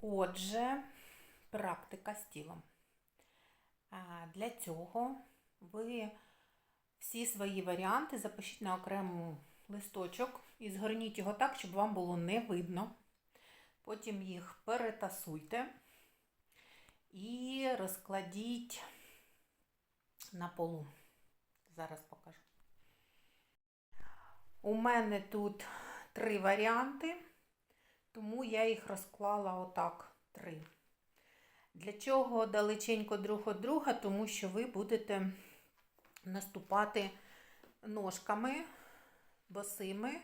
Отже, практика з тілом. Для цього ви всі свої варіанти запишіть на окрему листочок і згорніть його так, щоб вам було не видно. Потім їх перетасуйте і розкладіть на полу. Зараз покажу. У мене тут три варіанти, тому я їх розклала отак три. Для чого далеченько друг від друга? Тому що ви будете наступати ножками босими,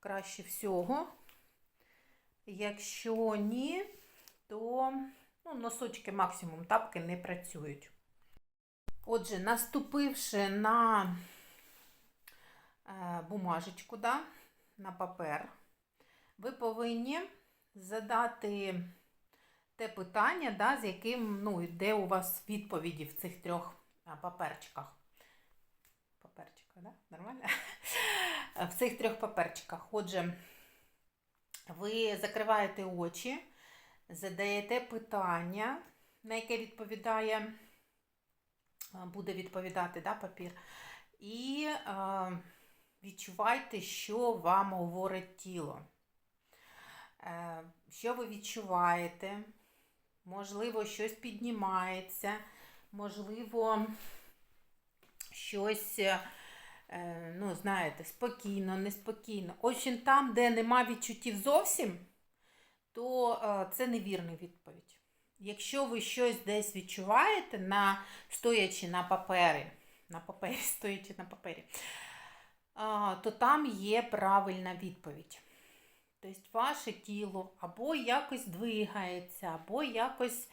краще всього. Якщо ні, то ну, носочки максимум тапки не працюють. Отже, наступивши на е, бумажечку, да, на папер, ви повинні задати те питання, да, з яким ну, йде у вас відповіді в цих трьох паперчиках. Паперчика, да? Нормально? В цих трьох паперчиках. Отже, ви закриваєте очі, задаєте питання, на яке відповідає, буде відповідати да, папір. І е, відчувайте, що вам говорить тіло. Е, що ви відчуваєте? Можливо, щось піднімається, можливо, щось, е, ну, знаєте, спокійно, неспокійно. Очень там, де нема відчуттів зовсім, то е, це невірна відповідь. Якщо ви щось десь відчуваєте, на, стоячи на папері, на папері, стоячи на папері, то там є правильна відповідь. Тобто ваше тіло або якось двигається, або якось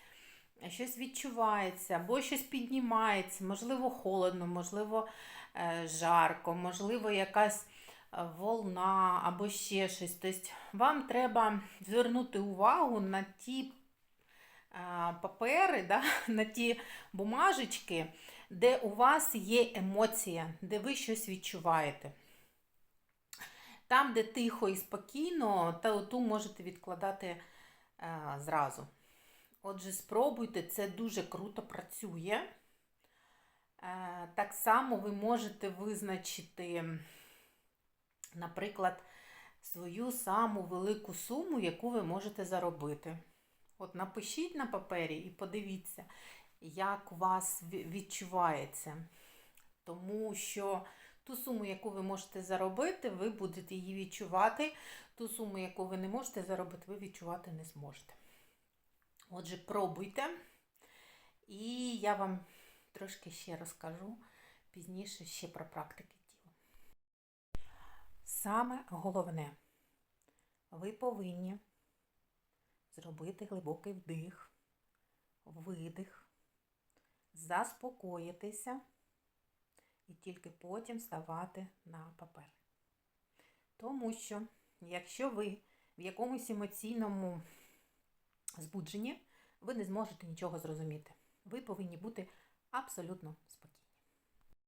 щось відчувається, або щось піднімається, можливо, холодно, можливо, е, жарко, можливо, якась е, волна або ще щось. Тобто вам треба звернути увагу на ті е, папери, да, на ті бумажечки, де у вас є емоція, де ви щось відчуваєте. Там, де тихо і спокійно, ту можете відкладати е, зразу. Отже, спробуйте, це дуже круто працює. Е, так само ви можете визначити, наприклад, свою саму велику суму, яку ви можете заробити. От напишіть на папері і подивіться, як у вас відчувається. Тому що ту суму, яку ви можете заробити, ви будете її відчувати. Ту суму, яку ви не можете заробити, ви відчувати не зможете. Отже, пробуйте. І я вам трошки ще розкажу пізніше ще про практики тіла. Саме головне, ви повинні зробити глибокий вдих, видих, заспокоїтися і тільки потім ставати на папер. Тому що, якщо ви в якомусь емоційному збудженні, ви не зможете нічого зрозуміти. Ви повинні бути абсолютно спокійні.